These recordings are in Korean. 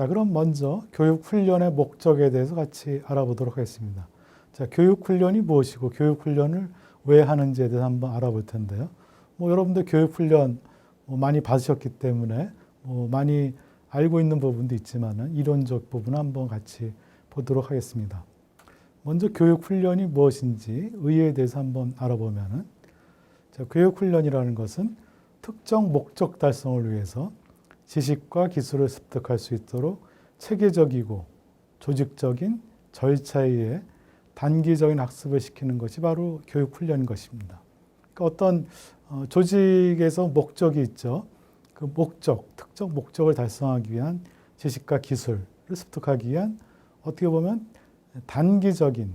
자, 그럼 먼저 교육 훈련의 목적에 대해서 같이 알아보도록 하겠습니다. 자, 교육 훈련이 무엇이고 교육 훈련을 왜 하는지에 대해서 한번 알아볼 텐데요. 뭐 여러분들 교육 훈련 뭐 많이 받으셨기 때문에 뭐 많이 알고 있는 부분도 있지만은 이론적 부분 한번 같이 보도록 하겠습니다. 먼저 교육 훈련이 무엇인지 의의에 대해서 한번 알아보면은 자, 교육 훈련이라는 것은 특정 목적 달성을 위해서 지식과 기술을 습득할 수 있도록 체계적이고 조직적인 절차에 의해 단기적인 학습을 시키는 것이 바로 교육 훈련인 것입니다. 그러니까 어떤 어, 조직에서 목적이 있죠. 그 목적, 특정 목적을 달성하기 위한 지식과 기술을 습득하기 위한 어떻게 보면 단기적인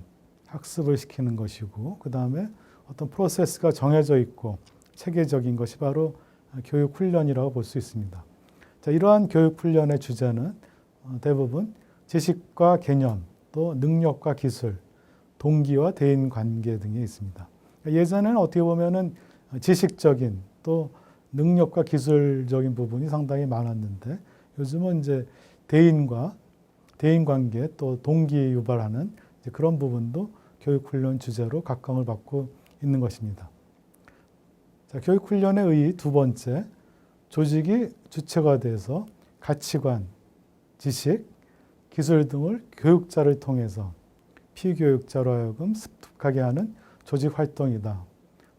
학습을 시키는 것이고 그 다음에 어떤 프로세스가 정해져 있고 체계적인 것이 바로 교육 훈련이라고 볼 수 있습니다. 자, 이러한 교육 훈련의 주제는 어, 대부분 지식과 개념, 또 능력과 기술, 동기와 대인 관계 등에 있습니다. 예전에는 어떻게 보면은 지식적인 또 능력과 기술적인 부분이 상당히 많았는데 요즘은 이제 대인과 대인 관계 또 동기 유발하는 그런 부분도 교육 훈련 주제로 각광을 받고 있는 것입니다. 자, 교육 훈련의 의의 두 번째, 조직이 주체가 돼서 가치관, 지식, 기술 등을 교육자를 통해서 피교육자로 하여금 습득하게 하는 조직 활동이다.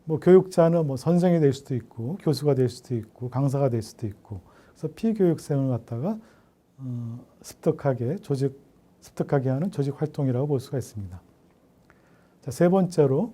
뭐 교육자는 뭐 선생이 될 수도 있고 교수가 될 수도 있고 강사가 될 수도 있고 그래서 피교육생을 갖다가 어, 습득하게 조직 습득하게 하는 조직 활동이라고 볼 수가 있습니다. 자, 세 번째로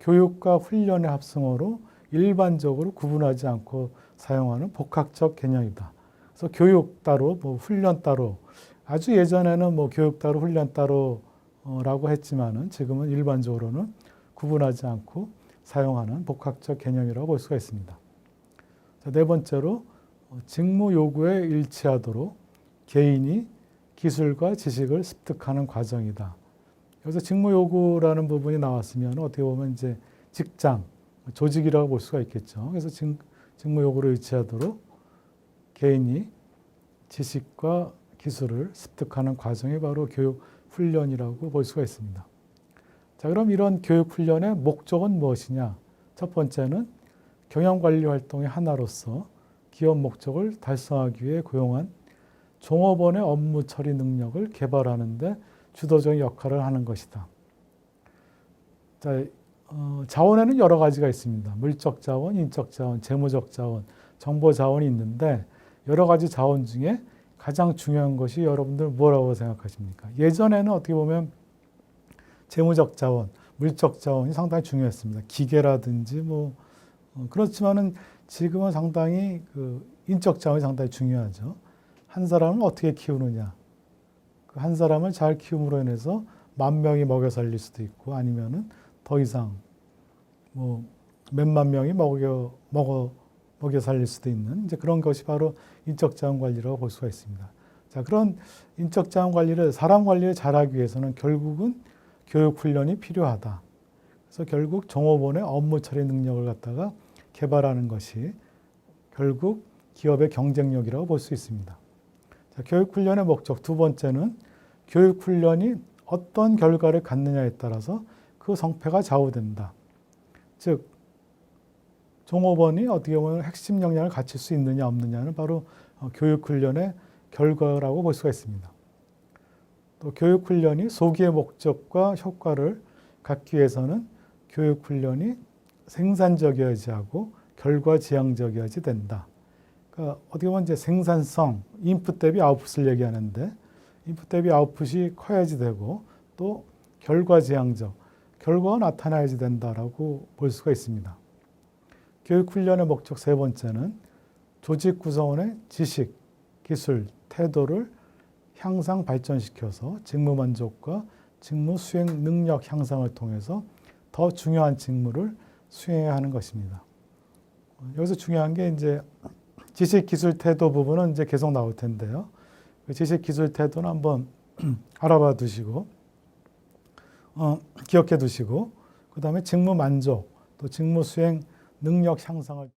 교육과 훈련의 합성어로 일반적으로 구분하지 않고 사용하는 복합적 개념이다. 그래서 교육 따로, 뭐 훈련 따로, 아주 예전에는 뭐 교육 따로, 훈련 따로라고 했지만은 지금은 일반적으로는 구분하지 않고 사용하는 복합적 개념이라고 볼 수가 있습니다. 자, 네 번째로 직무 요구에 일치하도록 개인이 기술과 지식을 습득하는 과정이다. 여기서 직무 요구라는 부분이 나왔으면 어떻게 보면 이제 직장, 조직이라고 볼 수가 있겠죠. 그래서 직, 직무 요구를 일치하도록 개인이 지식과 기술을 습득하는 과정이 바로 교육 훈련이라고 볼 수가 있습니다. 자, 그럼 이런 교육 훈련의 목적은 무엇이냐? 첫 번째는 경영 관리 활동의 하나로서 기업 목적을 달성하기 위해 고용한 종업원의 업무 처리 능력을 개발하는데 주도적인 역할을 하는 것이다. 자, 어, 자원에는 여러 가지가 있습니다. 물적 자원, 인적 자원, 재무적 자원, 정보 자원이 있는데 여러 가지 자원 중에 가장 중요한 것이 여러분들 뭐라고 생각하십니까? 예전에는 어떻게 보면 재무적 자원, 물적 자원이 상당히 중요했습니다. 기계라든지 뭐 어, 그렇지만은 지금은 상당히 그 인적 자원이 상당히 중요하죠. 한 사람을 어떻게 키우느냐. 그 한 사람을 잘 키움으로 인해서 만 명이 먹여 살릴 수도 있고 아니면은 더 이상 뭐 몇만 명이 먹여 먹어 먹여 살릴 수도 있는 이제 그런 것이 바로 인적 자원 관리라고 볼 수가 있습니다. 자, 그런 인적 자원 관리를 사람 관리를 잘하기 위해서는 결국은 교육 훈련이 필요하다. 그래서 결국 종업원의 업무 처리 능력을 갖다가 개발하는 것이 결국 기업의 경쟁력이라고 볼 수 있습니다. 자, 교육 훈련의 목적 두 번째는 교육 훈련이 어떤 결과를 갖느냐에 따라서 그 성패가 좌우된다. 즉 종업원이 어떻게 보면 핵심 역량을 갖출 수 있느냐 없느냐는 바로 어, 교육 훈련의 결과라고 볼 수가 있습니다. 또 교육 훈련이 소기의 목적과 효과를 갖기 위해서는 교육 훈련이 생산적이어야지 하고 결과 지향적이어야지 된다. 그러니까 어떻게 보면 이제 생산성, 인풋 대비 아웃풋을 얘기하는데 인풋 대비 아웃풋이 커야지 되고 또 결과 지향적, 결과가 나타나야지 된다라고 볼 수가 있습니다. 교육 훈련의 목적 세 번째는 조직 구성원의 지식, 기술, 태도를 향상 발전시켜서 직무 만족과 직무 수행 능력 향상을 통해서 더 중요한 직무를 수행해야 하는 것입니다. 여기서 중요한 게 이제 지식 기술 태도 부분은 이제 계속 나올 텐데요. 그 지식 기술 태도는 한번 알아봐 두시고 어, 기억해 두시고 그 다음에 직무 만족 또 직무 수행 능력 향상을